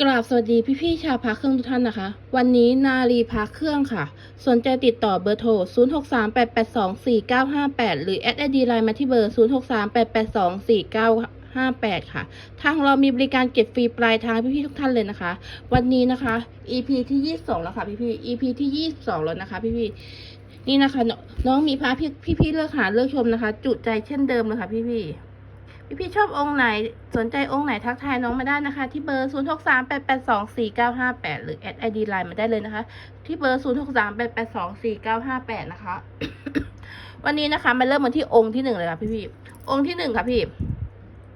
กราบสวัสดีพี่ๆชาวพาเครื่องทุกท่านนะคะ วันนี้นารีพาเครื่องค่ะ สนใจติดต่อเบอร์โทร 0638824958 หรือแอดไอดีไลน์มาที่เบอร์ 0638824958 ค่ะ ทางเรามีบริการเก็บฟรีปลายทางพี่ๆทุกท่านเลยนะคะ วันนี้นะคะ EP ที่ 22 แล้วค่ะพี่ๆ EP ที่ 22 แล้วนะคะพี่ๆนี่นะคะ น้องมีพาพี่พี่ๆเลือกหาเลือกชมนะคะ จุใจเช่นเดิมเลยค่ะพี่ๆ พี่พี่ชอบองค์ไหนสนใจองค์ไหนทักทายน้องมาได้นะคะ ที่เบอร์ 0 6 3 8 8 2 4 9 5 8 หรือแอดไอดีไลน์มาได้เลยนะคะ ที่เบอร์ 0 6 3 8 8 2 4 9 5 8 นะคะ วันนี้นะคะมาเริ่มกันที่องค์ที่หนึ่งเลยค่ะพี่พี่องค์ที่หนึ่งค่ะพี่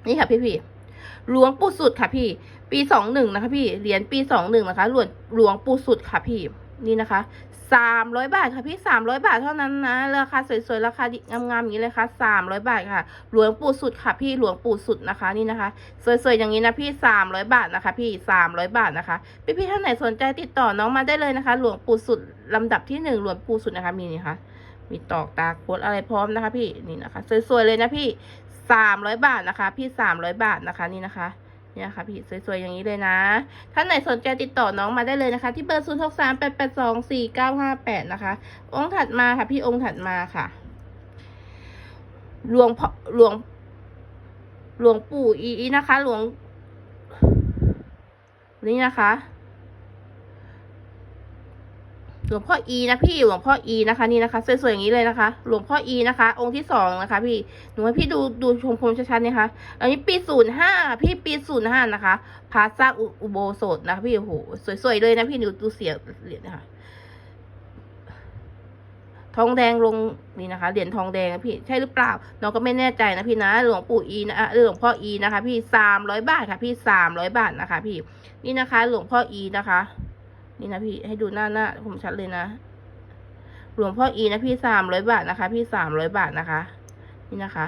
นี่ค่ะพี่พี่หลวงปู่สุดค่ะพี่ ปีสองหนึ่งนะคะ พี่เหรียญปีสองหนึ่งนะคะหลวงหลวงปู่สุดค่ะพี่นี่นะคะ สามร้อยบาทค่ะพี่สามร้อยบาทเท่านั้นนะราคาสวยๆราคางามๆอย่างนี้เลยค่ะสามร้อยบาทค่ะ หลวงปู่สุดค่ะพี่หลวงปู่สุดนะคะนี่นะคะ สวยๆอย่างนี้นะพี่สามร้อยบาทนะคะ พี่สามร้อยบาทนะคะพี่ๆท่านไหนสนใจติดต่อน้องมาได้เลยนะคะ หลวงปู่สุดลำดับที่หนึ่งหลวงปู่สุดนะคะมีนี่ค่ะมีตอกตาโคตอะไรพร้อมนะคะ พี่นี่นะคะ สวยๆเลยนะพี่สามร้อยบาทนะคะ พี่สามร้อยบาทนะคะนี่นะคะ เนี่ยค่ะพี่สวยๆอย่างนี้เลยนะ ท่านไหนสนใจติดต่อน้องมาได้เลยนะคะ ที่เบอร์ศูนย์หกสามแปดแปดสองสี่เก้าห้าแปดนะคะ องค์ถัดมาค่ะ พี่องค์ถัดมาค่ะ หลวงพ่อหลวง หลวงปู่อีอีนะคะ หลวง นี่นะคะ หลวงพ่ออีนะพี่หลวงพ่ออีนะคะนี่นะคะ สวยๆอย่างนี้เลยนะคะ หลวงพ่ออีนะคะ องค์ที่สองนะคะพี่หนูให้พี่ดูดูชมพรมชัดๆเนี่ยค่ะอันนี้ปีศูนย์ห้าพี่ปีศูนย์ห้านะคะพาสร้างอุโบสถนะคะพี่โอ้โหสวยๆเลยนะพี่ดูดูเสียเหรียญนะคะทองแดงลงนี่นะคะเหรียญทองแดงพี่ใช่หรือเปล่าน้องก็ไม่แน่ใจนะพี่นะหลวงปู่อีนะหลวงพ่ออีนะคะ พี่สามร้อยบาทค่ะ พี่สามร้อยบาทนะคะ พี่นี่นะคะ หลวงพ่ออีนะคะ นี่นะพี่ให้ดูหน้าหน้าผมชัดเลยนะหลวงพ่ออีนะพี่สามร้อยบาทนะคะ พี่สามร้อยบาทนะคะ นี่นะคะ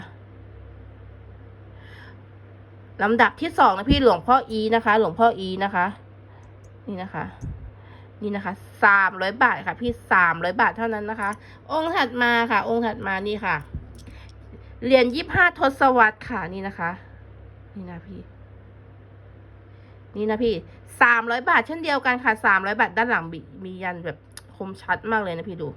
ลำดับที่สองนะพี่หลวงพ่ออีนะคะ หลวงพ่ออีนะคะ นี่นะคะ นี่นะคะสามร้อยบาทค่ะ พี่สามร้อยบาทเท่านั้นนะคะ องค์ถัดมาค่ะ องค์ถัดมานี่ค่ะเหรียญยี่ห้าทศวรรษค่ะนี่นะคะ นี่นะพี่ นี่นะพี่สามร้อยบาทเช่นเดียวกันค่ะสามร้อยบาทด้านหลังมียันแบบคมชัดมากเลยนะพี่ดู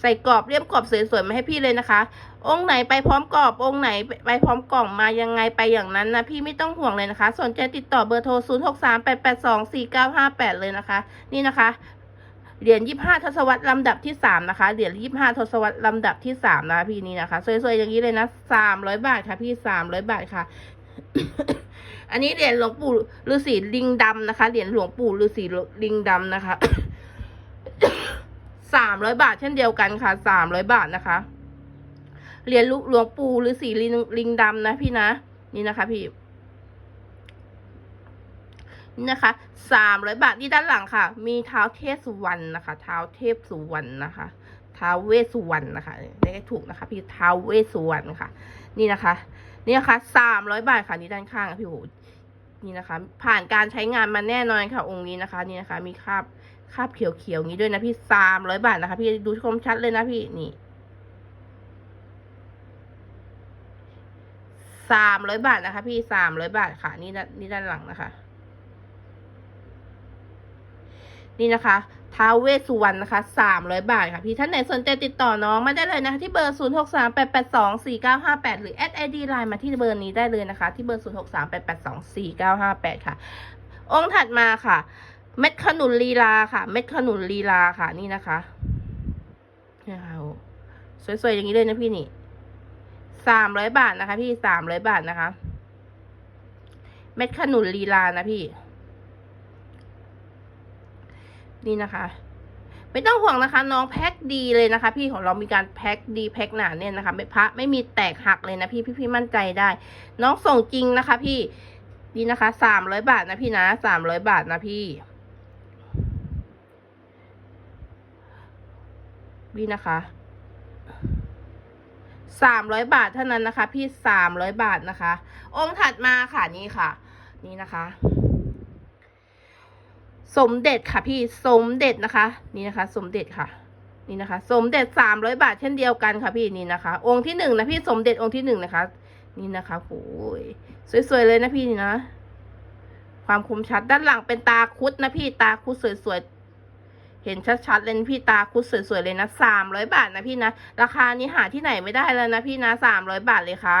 ใส่กรอบเรียบกรอบสวยๆมาให้พี่เลยนะคะ องค์ไหนไปพร้อมกรอบองค์ไหนไปพร้อมกล่องมายังไงไปอย่างนั้นนะพี่ไม่ต้องห่วงเลยนะคะ สนใจติดต่อเบอร์โทร 0 6 3 8 8 2 4 9 5 8 เลยนะคะ นี่นะคะ เหรียญยี่ห้าทศวรรษลำดับที่สามนะคะ เหรียญยี่ห้าทศวรรษลำดับที่สามนะคะพี่นี่นะคะ สวยๆอย่างนี้เลยนะสามร้อยบาทค่ะพี่สามร้อยบาทค่ะ อันนี้เหรียญหลวงปู่ฤาษีลิงดำนะคะ เหรียญหลวงปู่ฤาษีลิงดำนะคะสามร้อยบาทเช่นเดียวกันค่ะสามร้อยบาทนะคะ เหรียญหลวงปู่ฤาษีลิงลิงดำนะพี่นะ นี่นะคะพี่นี่นะคะสามร้อยบาทนี่ด้านหลังค่ะ มีเท้าเทพสุวรรณนะคะ เท้าเทพสุวรรณนะคะท้าเวสุวรรณนะคะได้ถูกนะคะ พี่ท้าเวสุวรรณค่ะ นี่นะคะ นี่นะคะสามร้อยบาทค่ะนี่ด้านข้างพี่โห นี่นะคะ ผ่านการใช้งานมาแน่นอนค่ะ องค์นี้นะคะนี่นะคะ มีคราบคราบเขียวๆอย่างนี้ด้วยนะพี่สามร้อยบาทนะคะ พี่ดูชมชัดเลยนะพี่นี่สามร้อยบาทนะคะ พี่สามร้อยบาทค่ะ นี่ด้านนี่ด้านหลังนะคะ นี่นะคะ ท้าวเวสสุวรรณนะคะสามร้อยบาทค่ะ พี่ท่านไหนสนใจติดต่อน้องมาได้เลยนะคะที่เบอร์ศูนย์หกสามแปดแปดสองสี่เก้าห้าแปดหรือแอดไอดีไลน์มาที่เบอร์นี้ได้เลยนะคะ ที่เบอร์ศูนย์หกสามแปดแปดสองสี่เก้าห้าแปดค่ะ องค์ถัดมาค่ะ เม็ดขนุนลีลาค่ะ เม็ดขนุนลีลาค่ะนี่นะคะนี่ค่ะสวยๆ อย่างนี้เลยนะพี่นี่สามร้อยบาทนะคะ พี่สามร้อยบาทนะคะ เม็ดขนุนลีลานะพี่ นี่นะคะ ไม่ต้องห่วงนะคะ น้องแพ็คดีเลยนะคะ พี่ของเรามีการแพ็คดีแพ็คหนาเนี่ยนะคะไม่พระไม่มีแตกหักเลยนะพี่พี่พี่มั่นใจได้ น้องส่งจริงนะคะ พี่นี่นะคะสามร้อยบาทนะพี่นะสามร้อยบาทนะพี่นี่นะคะสามร้อยบาทเท่านั้นนะคะ พี่สามร้อยบาทนะคะ องค์ถัดมาค่ะนี่ค่ะ นี่นะคะ สมเด็จค่ะพี่สมเด็จนะคะ นี่นะคะ สมเด็จค่ะ นี่นะคะ สมเด็จสามร้อยบาทเช่นเดียวกันค่ะพี่นี่นะคะ องค์ที่หนึ่งนะพี่สมเด็จองค์ที่หนึ่งนะคะ นี่นะคะโอ้ยสวยๆเลยนะพี่นี่นะ ความคมชัดด้านหลังเป็นตาคุดนะพี่ตาคุดสวยๆเห็นชัดๆเลยนพี่ตาคุดสวยๆเลยนะสามร้อยบาทนะพี่นะ ราคานี้หาที่ไหนไม่ได้แล้วนะพี่นะสามร้อยบาทเลยค่ะ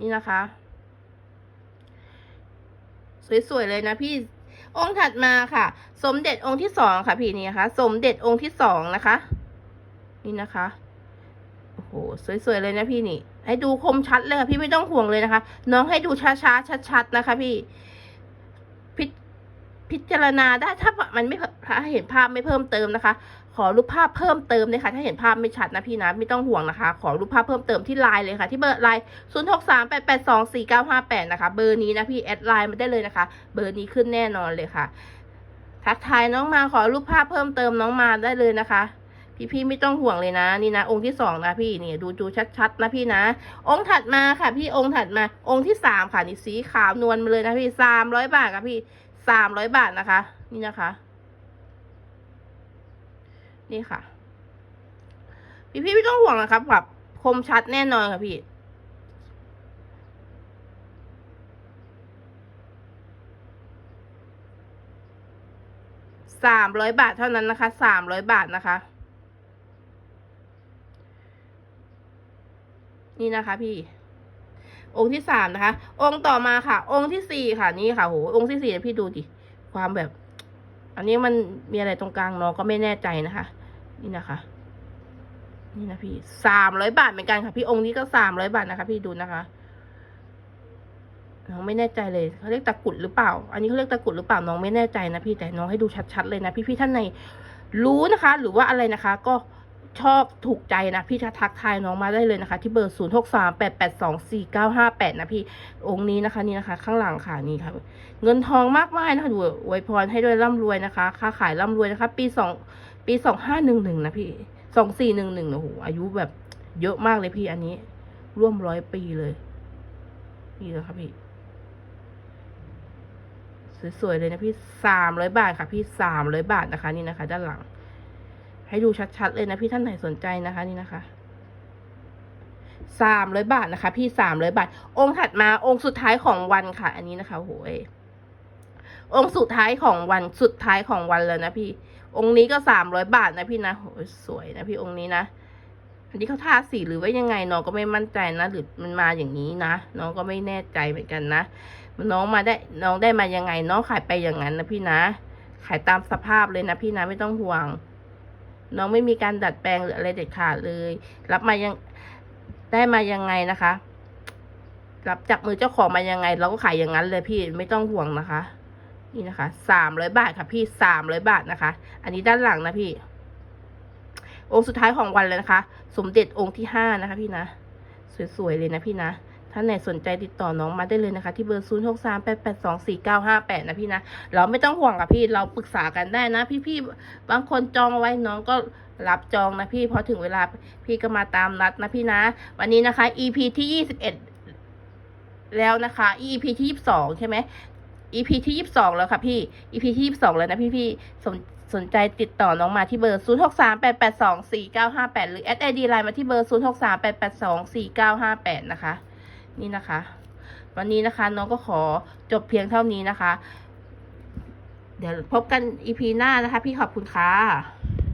นี่นะคะ สวยๆเลยนะพี่องค์ถัดมาค่ะ สมเด็จองค์ที่สองค่ะพี่นี่นะคะ สมเด็จองค์ที่สองนะคะ นี่นะคะโอ้โหสวยๆเลยนะพี่นี่ ให้ดูคมชัดเลยค่ะพี่ไม่ต้องห่วงเลยนะคะ น้องให้ดูช้าๆชัดๆนะคะ พี่ พิจารณาได้ถ้ามันไม่ถ้าเห็นภาพไม่เพิ่มเติมนะคะ ขอรูปภาพเพิ่มเติมเลยค่ะถ้าเห็นภาพไม่ชัดนะพี่นะไม่ต้องห่วงนะคะ ขอรูปภาพเพิ่มเติมที่ไลน์เลยค่ะ ที่เบอร์ไลน์ศูนย์หกสามแปดแปดสองสี่เก้าห้าแปดนะคะเบอร์นี้นะพี่แอดไลน์มาได้เลยนะคะ เบอร์นี้ขึ้นแน่นอนเลยค่ะ ทักทายน้องมาขอรูปภาพเพิ่มเติมน้องมาได้เลยนะคะพี่ๆไม่ต้องห่วงเลยนะนี่นะ องค์ที่สองนะพี่นี่ดูดูชัดๆนะพี่นะ องค์ถัดมาค่ะ พี่องค์ถัดมา องค์ที่สามค่ะนี่สีขาวนวลมาเลยนะพี่สามร้อยบาทค่ะพี่ สามร้อยบาทนะคะ นี่นะคะ นี่ค่ะ พี่พี่ไม่ต้องห่วงนะครับแบบคมชัดแน่นอนค่ะพี่สามร้อยบาทเท่านั้นนะคะสามร้อยบาทนะคะ นี่นะคะพี่ องค์ที่สามนะคะ องค์ต่อมาค่ะ องค์ที่สี่ค่ะนี่ค่ะโหองค์ที่สี่พี่ดูดิความแบบ อันนี้มันมีอะไรตรงกลางน้องก็ไม่แน่ใจนะคะ นี่นะคะ นี่นะพี่สามร้อยบาทเหมือนกันค่ะ พี่องค์นี้ก็สามร้อยบาทนะคะ พี่ดูนะคะน้องไม่แน่ใจเลยเขาเรียกตะกรุดหรือเปล่า อันนี้เขาเรียกตะกรุดหรือเปล่าน้องไม่แน่ใจนะพี่แต่น้องให้ดูชัดๆเลยนะพี่ๆท่านในรู้นะคะ หรือว่าอะไรนะคะ ก็ ชอบถูกใจนะพี่ทักทายน้องมาได้เลยนะคะ ที่เบอร์ศูนย์หกสามแปดแปดสองสี่เก้าห้าแปดนะพี่องค์นี้นะคะนี่นะคะ ข้างหลังค่ะนี่ค่ะ เงินทองมากมายนะคะดูอวยพรให้ด้วยร่ำรวยนะคะ ค้าขายร่ำรวยนะคะ ปีสองปีสองห้าหนึ่งหนึ่งนะพี่สองสี่หนึ่งหนึ่งโอ้โหอายุแบบเยอะมากเลยพี่อันนี้ ร่วมร้อยปีเลยนี่เลยค่ะพี่สวยๆเลยนะพี่สามร้อยบาทค่ะ พี่สามร้อยบาทนะคะ นี่นะคะ ด้านหลัง ให้ดูชัดๆเลยนะพี่ท่านไหนสนใจนะคะนี่นะคะสามร้อยบาทนะคะ พี่สามร้อยบาท องค์ถัดมาองค์สุดท้ายของวันค่ะ อันนี้นะคะโหยองค์สุดท้ายของวันสุดท้ายของวันเลยนะพี่ องค์นี้ก็สามร้อยบาทนะพี่นะโหยสวยนะพี่องค์นี้นะอันนี้เขาทาสีหรือว่ายังไงน้องก็ไม่มั่นใจนะ หรือมันมาอย่างนี้นะน้องก็ไม่แน่ใจเหมือนกันนะน้องมาได้น้องได้มายังไงน้องขายไปอย่างนั้นนะพี่นะ ขายตามสภาพเลยนะพี่นะไม่ต้องห่วง น้องไม่มีการดัดแปลงหรืออะไรเด็ดขาดเลย รับมายังได้มายังไงนะคะ รับจากมือเจ้าของมายังไง เราก็ขายอย่างนั้นเลยพี่ไม่ต้องห่วงนะคะ นี่นะคะสามร้อยบาทค่ะพี่สามร้อยบาทนะคะ อันนี้ด้านหลังนะพี่ องค์สุดท้ายของวันเลยนะคะ สมเด็จองค์ที่ห้านะคะ พี่นะ สวยๆเลยนะพี่นะ ท่านไหนสนใจติดต่อน้องมาได้เลยนะคะ ที่เบอร์ศูนย์หกสามแปดแปดสองสี่เก้าห้าแปดนะพี่นะ เราไม่ต้องห่วงกับพี่เราปรึกษากันได้นะ พี่ๆบางคนจองไว้น้องก็รับจองนะพี่พอถึงเวลาพี่ก็มาตามนัดนะพี่นะ วันนี้นะคะ EP ที่ยี่สิบเอ็ดแล้วนะคะ EP ที่ยี่สิบสองใช่ไหม EP ที่ยี่สิบสองแล้วค่ะพี่ EP ที่ยี่สิบสองแล้วนะพี่พี่สนสนใจติดต่อน้องมาที่เบอร์ศูนย์หกสามแปดแปดสองสี่เก้าห้าแปดหรือแอดไอดีไลน์มาที่เบอร์ศูนย์หกสามแปดแปดสองสี่เก้าห้าแปดนะคะ นี่นะคะ วันนี้นะคะน้องก็ขอจบเพียงเท่านี้นะคะ เดี๋ยวพบกันอีพีหน้านะคะ พี่ขอบคุณค่ะ